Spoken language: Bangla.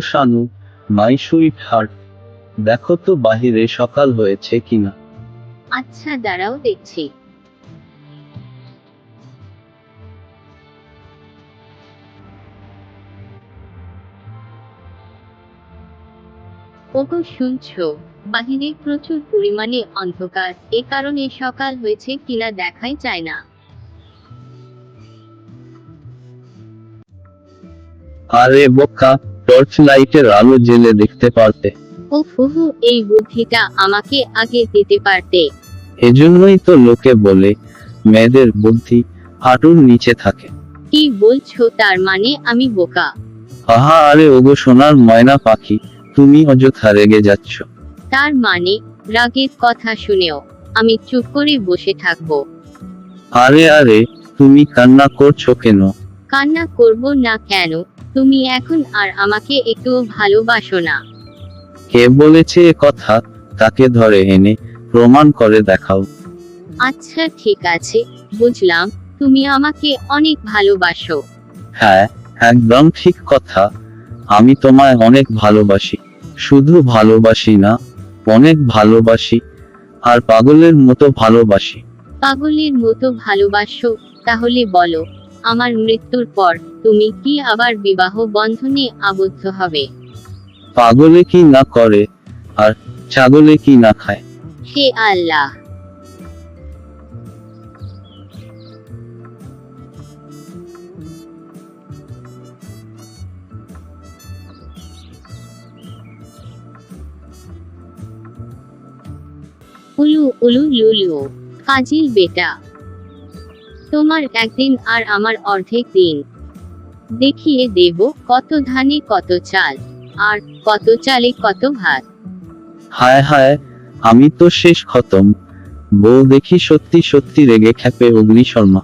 শানু মাই সুইট হার্ট দেখো তো বাহিরে সকাল হয়েছে কিনা। আচ্ছা দাঁড়াও দেখছি। ওগো শুনছো? বাহিরে প্রচুর পরিমাণে অন্ধকার। এ কারণে সকাল হয়েছে কিনা দেখাই যায় না। আরে বোকা টর্চ লাইটের আলো জেলে দেখতে পারতে। ও এই বুদ্ধিটা আমাকে আগে দিতে পারতে। এজন্যই তো লোকে বলে মেয়েদের বুদ্ধি হাঁটুর নিচে থাকে। কি বলছো তার মানে আমি বোকা? আহা আরে ওগো সোনার ময়না পাখি তুমি অযথা রেগে যাচ্ছ। তার মানে রাগের কথা শুনেও আমি চুপ করে বসে থাকব। আরে আরে তুমি কান্না করছ কেন? কান্না করব না কেন? তুমি এখন আর আমাকে একটু ভালোবাসো না। কে বলেছে এ কথা? তাকে ধরে এনে প্রমাণ করে দেখাও। আচ্ছা ঠিক আছে বুঝলাম তুমি আমাকে অনেক ভালোবাসো। হ্যাঁ একদম ঠিক কথা। আমি তোমায় অনেক ভালোবাসি। শুধু ভালোবাসি না অনেক ভালোবাসি। আর পাগলের মতো ভালোবাসি। পাগলের মতো ভালোবাসো তাহলে বলো আমার মৃত্যুর পর তুমি কি আবার বিবাহ বন্ধনে আবদ্ধ হবে? পাগলে কি না করে আর ছাগলে কি না খায়? হে আল্লাহ। উলু উলু লুলু ফাজিল বেটা। তোমার একদিন আর আমার অর্ধেক দিন। দেখিয়ে দেব কত ধানে কত চাল, আর কত চালে কত ভাত। হায় হায়, আমি তো শেষ খতম। বউ দেখি সত্যি সত্যি রেগে খেপে অগ্নি শর্মা